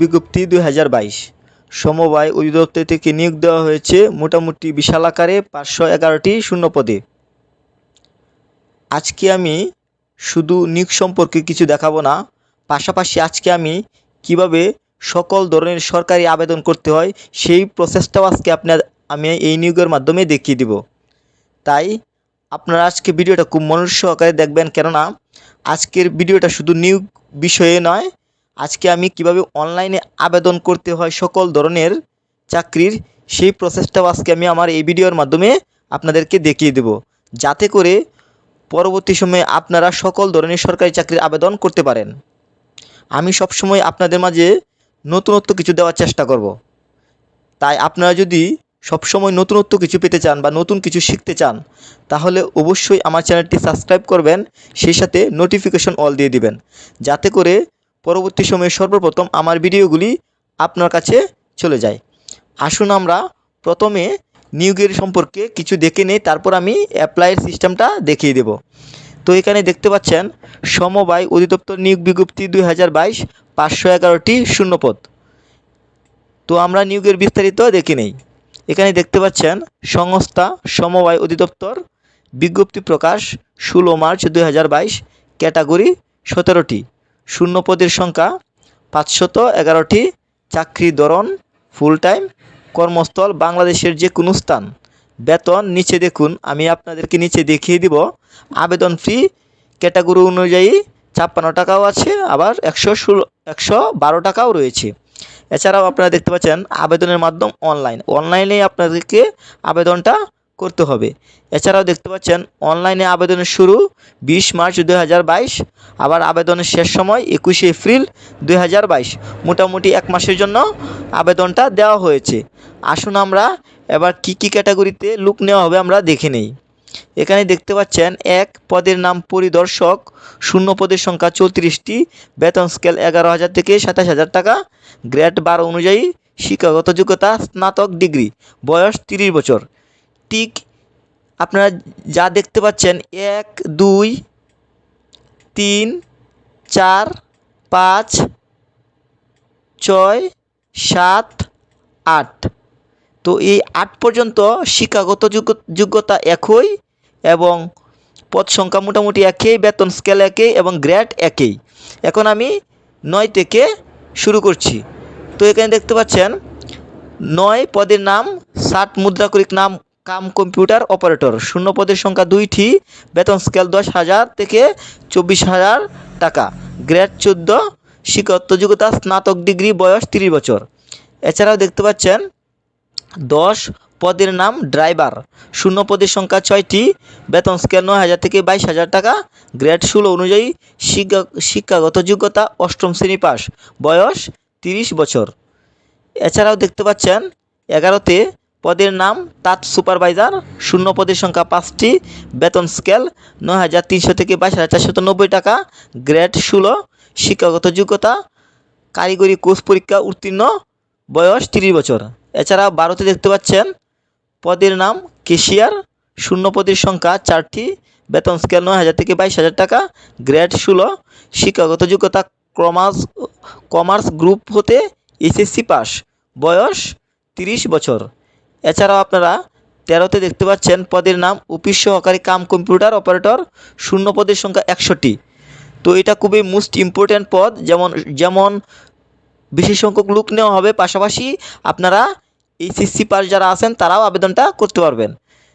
বিজ্ঞপ্তি দুই হাজার বাইশ। সমবায় অধিদপ্তর থেকে নিয়োগ দেওয়া হয়েছে মোটামুটি বিশাল আকারে পাঁচশো এগারোটি শূন্য পদে আজকে আমি শুধু নিয়োগ সম্পর্কে কিছু দেখাবো না, পাশাপাশি আজকে আমি কীভাবে সকল ধরনের সরকারি আবেদন করতে হয় সেই প্রসেসটাও আজকে আপনার আমি এই নিয়োগের মাধ্যমে দেখিয়ে দিব। তাই আপনারা আজকে ভিডিওটা খুব মনোযোগ সহকারে দেখবেন, কেননা আজকের ভিডিওটা শুধু নিয়োগ বিষয়ে নয় আজকে আমি কীভাবে অনলাইনে আবেদন করতে হয় সকল ধরনের চাকরির, সেই প্রসেসটাও আজকে আমি আমার এই ভিডিওর মাধ্যমে আপনাদেরকে দেখিয়ে দেব। যাতে করে পরবর্তী সময়ে আপনারা সকল ধরনের সরকারি চাকরির আবেদন করতে পারেন। আমি সবসময় আপনাদের মাঝে নতুনত্ব কিছু দেওয়ার চেষ্টা করব। তাই আপনারা যদি সবসময় নতুনত্ব কিছু পেতে চান বা নতুন কিছু শিখতে চান, তাহলে অবশ্যই আমার চ্যানেলটি সাবস্ক্রাইব করবেন, সেই সাথে নোটিফিকেশন অল দিয়ে দিবেন। যাতে করে পরবর্তী সময়ে সর্বপ্রথম আমার ভিডিওগুলি আপনার কাছে চলে যায়। আসুন আমরা প্রথমে নিয়োগের সম্পর্কে কিছু দেখে নেই, তারপর আমি অ্যাপ্লাইয়ের সিস্টেমটা দেখিয়ে দেব। তো এখানে দেখতে পাচ্ছেন, সমবায় অধিদপ্তর নিয়োগ বিজ্ঞপ্তি দুই হাজার বাইশ পাঁচশো এগারোটি শূন্যপদ। তো আমরা নিয়োগের বিস্তারিত দেখে নেই। এখানে দেখতে পাচ্ছেন, সংস্থা সমবায় অধিদপ্তর বিজ্ঞপ্তি প্রকাশ ষোলো মার্চ দুই হাজার বাইশ ক্যাটাগরি সতেরোটি। শূন্য পদের সংখ্যা পাঁচশত এগারোটি চাকরি ধরন ফুল টাইম কর্মস্থল বাংলাদেশের যে কোনো স্থান। বেতন নিচে দেখুন, আমি আপনাদেরকে নিচে দেখিয়ে দিব। আবেদন ফি ক্যাটাগরি অনুযায়ী ছাপ্পান্ন টাকাও আছে, আবার একশো ষোলো, একশো বারো টাকাও রয়েছে। এছাড়াও আপনারা দেখতে পাচ্ছেন আবেদনের মাধ্যম অনলাইন অনলাইনে আপনাদেরকে আবেদনটা করতে হবে। এছাড়াও দেখতে পাচ্ছেন, অনলাইনে আবেদনের শুরু বিশ মার্চ দুই হাজার বাইশ, আবার আবেদনের শেষ সময় একুশে এপ্রিল দুই হাজার বাইশ। মোটামুটি এক মাসের জন্য আবেদনটা দেওয়া হয়েছে। আসুন আমরা এবার কি কি ক্যাটাগরিতে লুক নেওয়া হবে আমরা দেখে নেই। এখানে দেখতে পাচ্ছেন, এক, পদের নাম পরিদর্শক, শূন্য পদের সংখ্যা চৌত্রিশটি, বেতন স্কেল এগারো হাজার থেকে সাতাশ হাজার টাকা গ্রেড বারো অনুযায়ী শিক্ষাগত যোগ্যতা স্নাতক ডিগ্রি বয়স তিরিশ বছর। ঠিক আপনারা যা দেখতে পাচ্ছেন, এক, দুই, তিন, চার, পাঁচ, ছয়, সাত, আট। তো এই আট পর্যন্ত শিক্ষাগত যোগ্য- যোগ্যতা একই এবং পদ সংখ্যা মোটামুটি একই, বেতন স্কেল একই এবং গ্রেড একই। এখন আমি নয় থেকে শুরু করছি। তো এখানে দেখতে পাচ্ছেন, নয় পদের নাম, ষাট মুদ্রাকরিক নাম কাম কম্পিউটার অপারেটর। শূন্য পদের সংখ্যা দুইটি, বেতন স্কেল দশ হাজার থেকে চব্বিশ হাজার টাকা। গ্রেড চোদ্দ, শিক্ষাগত যোগ্যতা, স্নাতক ডিগ্রি, বয়স তিরিশ বছর। এছাড়াও দেখতে পাচ্ছেন, দশ পদের নাম ড্রাইভার। শূন্য পদের সংখ্যা ছয়টি, বেতন স্কেল নয় হাজার থেকে বাইশ হাজার টাকা। গ্রেড ষোলো অনুযায়ী শিক্ষা, শিক্ষাগত যোগ্যতা, অষ্টম শ্রেণি পাস বয়স তিরিশ বছর। এছাড়াও দেখতে পাচ্ছেন, এগারোতে পদের নাম তাঁত সুপারভাইজার, শূন্য পদের সংখ্যা পাঁচটি, বেতন স্কেল নয় হাজার তিনশো থেকে বাইশ হাজার চারশত নব্বই টাকা, গ্রেড ষোলো, শিক্ষাগত যোগ্যতা, কারিগরি কোর্স পরীক্ষা উত্তীর্ণ, বয়স তিরিশ বছর। এছাড়া বারোতে দেখতে পাচ্ছেন, পদের নাম কেশিয়ার, শূন্য পদের সংখ্যা চারটি, বেতন স্কেল নয় হাজার থেকে বাইশ হাজার টাকা, গ্রেড ষোলো, শিক্ষাগত যোগ্যতা কমার্স কমার্স গ্রুপ হতে এসএসসি পাস, বয়স তিরিশ বছর। এছাড়াও আপনারা তেরোতে দেখতে পাচ্ছেন পদের নাম অফিস সহকারী কাম কম্পিউটার অপারেটর, শূন্য পদের সংখ্যা একশোটি তো এটা খুবই মোস্ট ইম্পর্ট্যান্ট পদ, যেমন যেমন বেশি সংখ্যক লোক নেওয়া হবে, পাশাপাশি আপনারা এইচএসসি পাস যারা আছেন, তারাও আবেদনটা করতে পারবেন।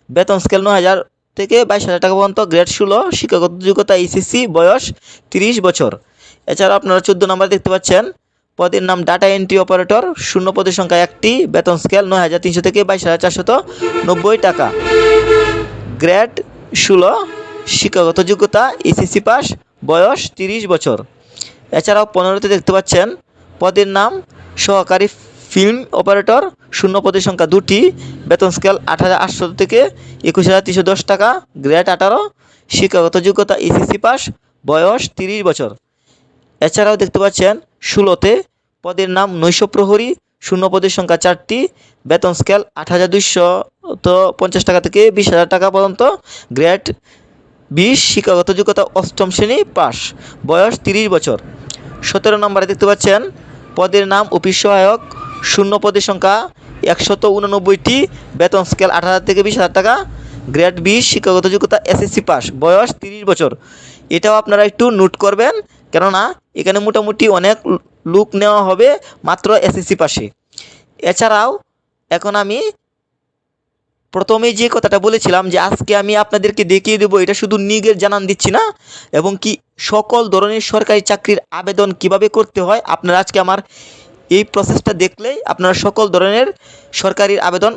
বেতন স্কেল নয় হাজার থেকে বাইশ হাজার টাকা পর্যন্ত গ্রেড ষোলো, শিক্ষাগত যোগ্যতা এইচএসসি, বয়স তিরিশ বছর। এছাড়া আপনারা চোদ্দ নাম্বার দেখতে পাচ্ছেন পদের নাম ডাটা এন্ট্রি অপারেটর শূন্য পদের সংখ্যা একটি, বেতন স্কেল নয় হাজার তিনশো থেকে বাইশ হাজার চারশত নব্বই টাকা। গ্রেড ষোলো, শিক্ষাগত যোগ্যতা এসএসসি পাস বয়স তিরিশ বছর। এছাড়াও পনেরোতে দেখতে পাচ্ছেন, পদের নাম সহকারী ফিল্ম অপারেটর শূন্য পদের সংখ্যা দুটি, বেতন স্কেল আট হাজার আটশো থেকে একুশ হাজার তিনশো দশ টাকা। গ্রেড আঠারো, শিক্ষাগত যোগ্যতা এসএসসি পাস বয়স তিরিশ বছর। এছাড়াও দেখতে পাচ্ছেন ষোলোতে পদের নাম নৈশ প্রহরী, শূন্য পদের সংখ্যা চারটি, বেতন স্কেল আট হাজার দুইশো, তো পঞ্চাশ টাকা থেকে বিশ হাজার টাকা পর্যন্ত গ্রেড বিশ, শিক্ষাগত যোগ্যতা অষ্টম শ্রেণি পাস, বয়স তিরিশ বছর। সতেরো নম্বরে দেখতে পাচ্ছেন পদের নাম অফিস সহায়ক, শূন্য পদের সংখ্যা একশত উননব্বইটি, বেতন স্কেল আট হাজার থেকে বিশ হাজার টাকা গ্রেড বিশ, শিক্ষাগত যোগ্যতা এসএসসি পাস, বয়স তিরিশ বছর। এটাও আপনারা একটু নোট করবেন কেননা এখানে মোটামুটি অনেক লুক নেওয়া হবে মাত্র এসএসসি পাশে। এছাড়াও এখন আমি প্রথমেই যে কথাটা বলেছিলাম যে আজকে আমি আপনাদেরকে দেখিয়ে দেবো, এটা শুধু নিগের জানান দিচ্ছি না, এবং কি সকল ধরনের সরকারি চাকরির আবেদন কীভাবে করতে হয় আপনারা আজকে আমার এই প্রসেসটা দেখলেই আপনারা সকল ধরনের সরকারি আবেদন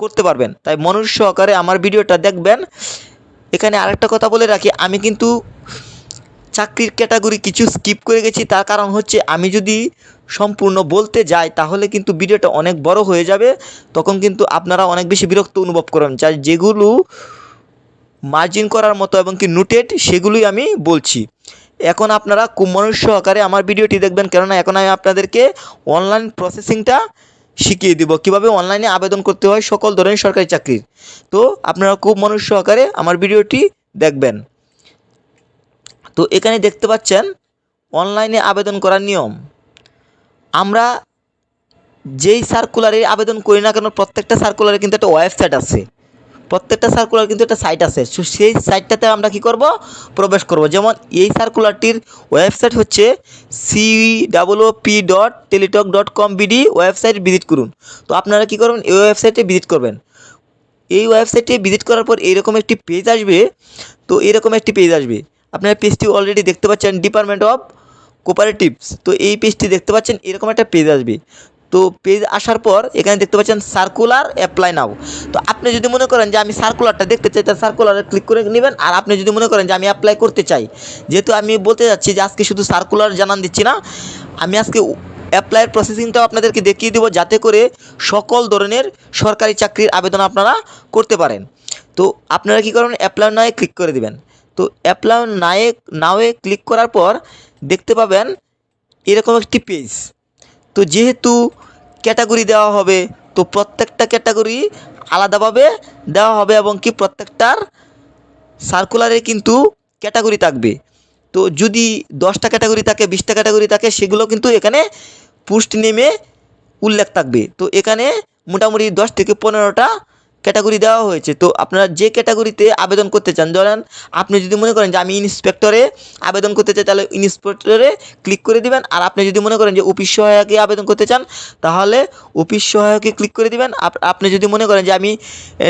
করতে পারবেন। তাই মনুষ্য সহকারে আমার ভিডিওটা দেখবেন। এখানে আরেকটা কথা বলে রাখি, আমি কিন্তু চাকরির ক্যাটাগরি কিছু স্কিপ করে গেছি, তার কারণ হচ্ছে আমি যদি সম্পূর্ণ বলতে যাই, তাহলে কিন্তু ভিডিওটা অনেক বড় হয়ে যাবে। তখন কিন্তু আপনারা অনেক বেশি বিরক্ত অনুভব করেন চাই যেগুলো মার্জিন করার মতো এবং কি নোটেড সেগুলোই আমি বলছি। এখন আপনারা মনোযোগ সহকারে আমার ভিডিওটি দেখবেন, কেননা এখন আমি আপনাদেরকে অনলাইন প্রসেসিংটা শিখিয়ে দিব। কীভাবে অনলাইনে আবেদন করতে হয় সকল ধরনের সরকারি চাকরির। তো আপনারা খুব মনোযোগ সহকারে আমার ভিডিওটি দেখবেন। তো এখানে দেখতে পাচ্ছেন, অনলাইনে আবেদন করার নিয়ম। আমরা যেই সার্কুলারে আবেদন করি না কেন, প্রত্যেকটা সার্কুলারে কিন্তু একটা ওয়েবসাইট আছে। প্রত্যেকটা সার্কুলার কিন্তু একটা সাইট আছে। সেই সাইটটাতে আমরা কি করব? প্রবেশ করব। যেমন এই সার্কুলারটির ওয়েবসাইট হচ্ছে C double O P dot Teletalk dot com BD website visit করুন। তো আপনারা কি করবেন? এই ওয়েবসাইটে ভিজিট করবেন। এই ওয়েবসাইটে ভিজিট করার পর এরকম একটি পেজ আসবে। তো এরকম একটি পেজ আসবে। আপনারা পেজটি অলরেডি দেখতে পাচ্ছেন ডিপার্টমেন্ট অফ কোপারেটিভস তো এই পেজটি দেখতে পাচ্ছেন, এরকম একটা পেজ আসবে। তো পেজ আসার পর এখানে দেখতে পাচ্ছেন সার্কুলার অ্যাপ্লাই নাও তো আপনি যদি মনে করেন যে আমি সার্কুলারটা দেখতে চাই, তাহলে সার্কুলারে ক্লিক করে নেবেন। আর আপনি যদি মনে করেন যে আমি অ্যাপ্লাই করতে চাই, যেহেতু আমি বলতে যাচ্ছি যে আজকে শুধু সার্কুলার জানান দিচ্ছি না, আমি আজকে অ্যাপ্লাইয়ের প্রসেসিংটাও আপনাদেরকে দেখিয়ে দেবো, যাতে করে সকল ধরনের সরকারি চাকরির আবেদন আপনারা করতে পারেন। তো আপনারা কী করবেন অ্যাপ্লাই নয় ক্লিক করে দিবেন। তো অ্যাপ্লাই নায়ে, নাওয়ে ক্লিক করার পর দেখতে পাবেন এরকম একটি পেজ তো যেহেতু ক্যাটাগরি দেওয়া হবে, তো প্রত্যেকটা ক্যাটাগরি আলাদাভাবে দেওয়া হবে এবং কি প্রত্যেকটার সার্কুলারে কিন্তু ক্যাটাগরি থাকবে। তো যদি দশটা ক্যাটাগরি থাকে, বিশটা ক্যাটাগরি থাকে, সেগুলো কিন্তু এখানে পোস্ট নেমে উল্লেখ থাকবে। তো এখানে মোটামুটি দশ থেকে পনেরোটা ক্যাটাগরি দেওয়া হয়েছে। তো আপনারা যে ক্যাটাগরিতে আবেদন করতে চান, ধরেন আপনি যদি মনে করেন যে আমি ইন্সপেক্টরে আবেদন করতে চাই, তাহলে ইন্সপেক্টরে ক্লিক করে দিবেন। আর আপনি যদি মনে করেন যে অফিস সহায়কে আবেদন করতে চান, তাহলে অফিস সহায়কে ক্লিক করে দিবেন। আপ- আপনি যদি মনে করেন যে আমি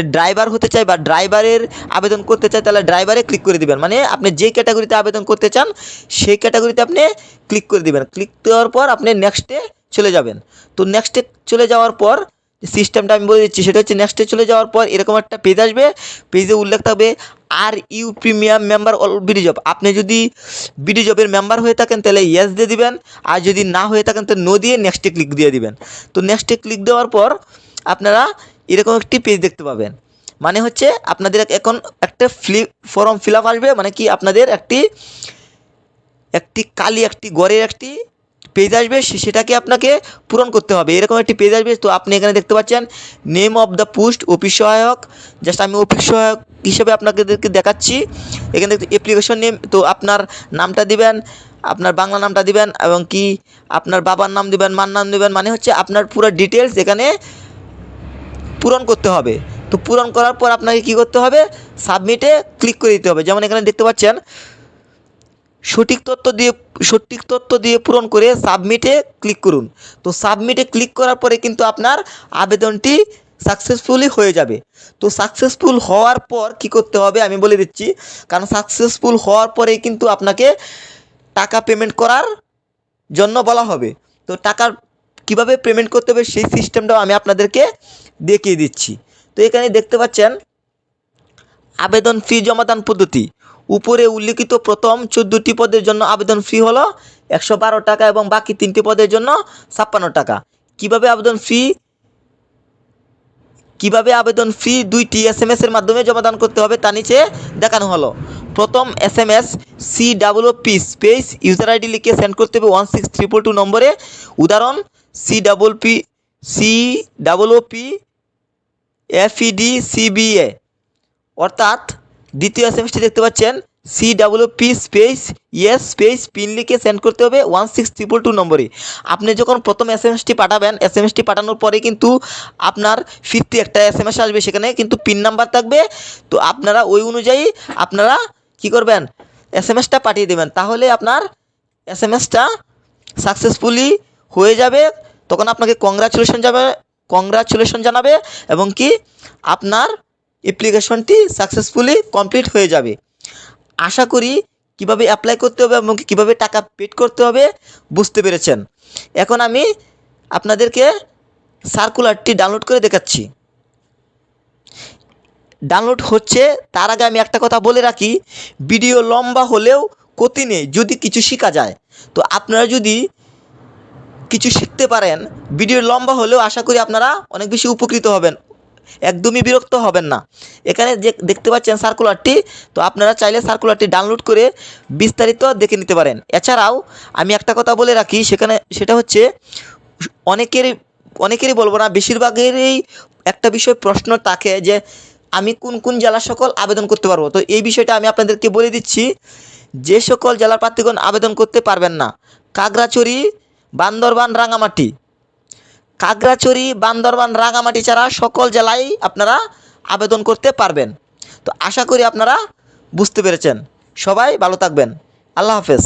ড্রাইভার হতে চাই বা ড্রাইভারের আবেদন করতে চাই, তাহলে ড্রাইভারে ক্লিক করে দিবেন। মানে আপনি যে ক্যাটাগরিতে আবেদন করতে চান, সেই ক্যাটাগরিতে আপনি ক্লিক করে দিবেন। ক্লিক দেওয়ার পর আপনি নেক্সটে চলে যাবেন। তো নেক্সটে চলে যাওয়ার পর সিস্টেমটা আমি বলে দিচ্ছি, সেটা হচ্ছে নেক্সটে চলে যাওয়ার পর এরকম একটা পেজ আসবে। পেজে উল্লেখ থাকবে are you premium member all BD job আপনি যদি বিডি জবের মেম্বার হয়ে থাকেন, তাহলে ইয়েস দিয়ে দিবেন। আর যদি না হয়ে থাকেন তো নো দিয়ে নেক্সটে ক্লিক দিয়ে দিবেন। তো নেক্সটে ক্লিক দেওয়ার পর আপনারা এরকম একটি পেজ দেখতে পাবেন। মানে হচ্ছে আপনাদের এখন একটা ফ্লি ফর্ম ফিল আপ আসবে। মানে কি? আপনাদের একটি একটি কালি, একটি গড়ের একটি পেজ আসবে সেটাকে আপনাকে পূরণ করতে হবে। এরকম একটি পেজ আসবে, তো আপনি এখানে দেখতে পাচ্ছেন name of the post office সহায়ক জাস্ট আমি অফিস সহায়ক হিসেবে আপনাদেরকে দেখাচ্ছি। এখানে দেখতে অ্যাপ্লিকেশন নেম তো আপনার নামটা দিবেন, আপনার বাংলা নামটা দিবেন, এবং কি আপনার বাবার নাম দিবেন, মার নাম দিবেন মানে হচ্ছে আপনার পুরো ডিটেলস এখানে পূরণ করতে হবে। তো পূরণ করার পর আপনাকে কি করতে হবে? সাবমিটে ক্লিক করে দিতে হবে। যেমন এখানে দেখতে পাচ্ছেন সঠিক তথ্য দিয়ে, সঠিক তথ্য দিয়ে পূরণ করে সাবমিটে ক্লিক করুন। তো সাবমিটে ক্লিক করার পরে কিন্তু আপনার আবেদনটি সাকসেসফুলি হয়ে যাবে। তো সাকসেসফুল হওয়ার পর কি করতে হবে আমি বলে দিচ্ছি। কারণ সাকসেসফুল হওয়ার পরেই কিন্তু আপনাকে টাকা পেমেন্ট করার জন্য বলা হবে। তো টাকার কীভাবে পেমেন্ট করতে হবে সেই সিস্টেমটাও আমি আপনাদেরকে দেখিয়ে দিচ্ছি। তো এখানে দেখতে পাচ্ছেন আবেদন ফি জমাদান পদ্ধতি। উপরে উল্লিখিত প্রথম চোদ্দোটি পদের জন্য আবেদন ফি হলো একশো বারো টাকা এবং বাকি তিনটি পদের জন্য ছাপ্পান্ন টাকা। কীভাবে আবেদন ফি, কীভাবে আবেদন ফি দুইটি এস এম এর মাধ্যমে জমাদান করতে হবে তা নিচে দেখানো হলো। প্রথম S M S C double P space user ID লিখে সেন্ড করতে হবে ওয়ান সিক্স ট্রিপল টু নম্বরে। উদাহরণ, C double P, C double O P FED CBA অর্থাৎ দ্বিতীয় এস দেখতে পাচ্ছেন C P space yes space pin লিখে সেন্ড করতে হবে ওয়ান সিক্স ট্রিপল টু নম্বরে। আপনি যখন প্রথম এস এম এসটি পাঠাবেন এস এম এসটি পাঠানোর পরে কিন্তু আপনার ফিরতি একটা এস এম এস আসবে সেখানে, কিন্তু পিন নাম্বার থাকবে। তো আপনারা ওই অনুযায়ী আপনারা কি করবেন এস এম এসটা পাঠিয়ে দেবেন। তাহলে আপনার এস এম এসটা সাকসেসফুলি হয়ে যাবে, তখন আপনাকে কংগ্রাচুলেশন যাবে কংগ্রাচুলেশন জানাবে, এবং কি আপনার অ্যাপ্লিকেশনটি সাকসেসফুলি কমপ্লিট হয়ে যাবে। আশা করি কীভাবে অ্যাপ্লাই করতে হবে এবং কীভাবে টাকা পেড করতে হবে বুঝতে পেরেছেন। এখন আমি আপনাদেরকে সার্কুলারটি ডাউনলোড করে দেখাচ্ছি। ডাউনলোড হচ্ছে, তার আগে আমি একটা কথা বলে রাখি ভিডিও লম্বা হলেও ক্ষতি নেই, যদি কিছু শেখা যায়। তো আপনারা যদি কিছু শিখতে পারেন ভিডিও লম্বা হলেও আশা করি আপনারা অনেক বেশি উপকৃত হবেন। একদমই বিরক্ত হবেন না। এখানে যে দেখতে পাচ্ছেন সার্কুলারটি, তো আপনারা চাইলে সার্কুলারটি ডাউনলোড করে বিস্তারিত দেখে নিতে পারেন। এছাড়াও আমি একটা কথা বলে রাখি, সেখানে সেটা হচ্ছে, অনেকেরই অনেকেরই বলব না, বেশিরভাগেরই একটা বিষয় প্রশ্ন থাকে যে, আমি কোন কোন জেলা সকল আবেদন করতে পারব? তো এই বিষয়টা আমি আপনাদেরকে বলে দিচ্ছি, যে সকল জেলার প্রার্থীগণ আবেদন করতে পারবেন না। কাগড়াছড়ি, বান্দরবান, রাঙামাটি। কাগড়াছড়ি বান্দরবান, রাঙামাটি ছাড়া সকল জেলায় আপনারা আবেদন করতে পারবেন। তো আশা করি আপনারা বুঝতে পেরেছেন। সবাই ভালো থাকবেন। আল্লাহ হাফেজ।